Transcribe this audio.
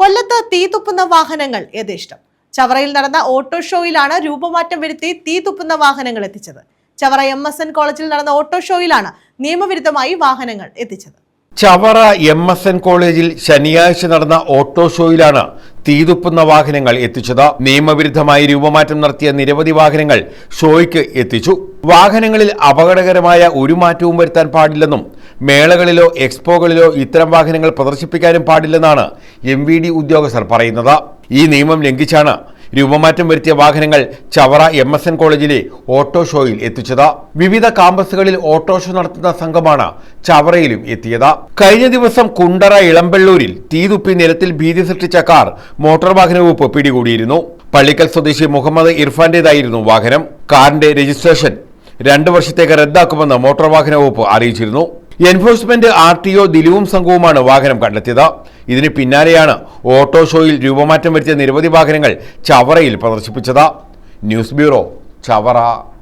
കൊല്ലത്ത് തീ തുപ്പുന്ന വാഹനങ്ങൾ യഥേഷ്ടം. ചവറയിൽ നടന്ന ഓട്ടോ ഷോയിലാണ് രൂപമാറ്റം വരുത്തി തീ തുപ്പുന്ന വാഹനങ്ങൾ എത്തിച്ചത്. ചവറ എം എസ് എൻ കോളേജിൽ നടന്ന ഓട്ടോ ഷോയിലാണ് നിയമവിരുദ്ധമായി വാഹനങ്ങൾ എത്തിച്ചത്. ചവറ എം എസ് എൻ കോളേജിൽ ശനിയാഴ്ച നടന്ന ഓട്ടോ ഷോയിലാണ് തീതുപ്പുന്ന വാഹനങ്ങൾ എത്തിച്ചത്. നിയമവിരുദ്ധമായി രൂപമാറ്റം നടത്തിയ നിരവധി വാഹനങ്ങൾ ഷോയ്ക്ക് എത്തിച്ചു. വാഹനങ്ങളിൽ അപകടകരമായ ഒരു മാറ്റവും വരുത്താൻ പാടില്ലെന്നും മേളകളിലോ എക്സ്പോകളിലോ ഇത്തരം വാഹനങ്ങൾ പ്രദർശിപ്പിക്കാനും പാടില്ലെന്നാണ് എം ഉദ്യോഗസ്ഥർ പറയുന്നത്. ഈ നിയമം ലംഘിച്ചാണ് രൂപമാറ്റം വരുത്തിയ വാഹനങ്ങൾ ചവറ എം എസ് എൻ കോളേജിലെ ഓട്ടോ ഷോയിൽ എത്തിച്ചത്. വിവിധ കാമ്പസുകളിൽ ഓട്ടോ ഷോ നടത്തുന്ന സംഘമാണ് ചവറയിലും എത്തിയത്. കഴിഞ്ഞ ദിവസം കുണ്ടറ ഇളമ്പള്ളൂരിൽ തീതുപ്പി നിരത്തിൽ ഭീതി സൃഷ്ടിച്ച കാർ മോട്ടോർ വാഹന വകുപ്പ് പിടികൂടിയിരുന്നു. പള്ളിക്കൽ സ്വദേശി മുഹമ്മദ് ഇർഫാന്റേതായിരുന്നു വാഹനം. കാറിന്റെ രജിസ്ട്രേഷൻ രണ്ടു വർഷത്തേക്ക് റദ്ദാക്കുമെന്ന് മോട്ടോർ വാഹന വകുപ്പ് അറിയിച്ചിരുന്നു. എൻഫോഴ്സ്മെന്റ് ആർ ടി ഒ ദിലുവും സംഘവുമാണ് വാഹനം കണ്ടെത്തിയത്. ഇതിന് പിന്നാലെയാണ് ഓട്ടോ ഷോയിൽ രൂപമാറ്റം വരുത്തിയ നിരവധി വാഹനങ്ങൾ ചവറയിൽ പ്രദർശിപ്പിച്ചത്. News bureau Chavara.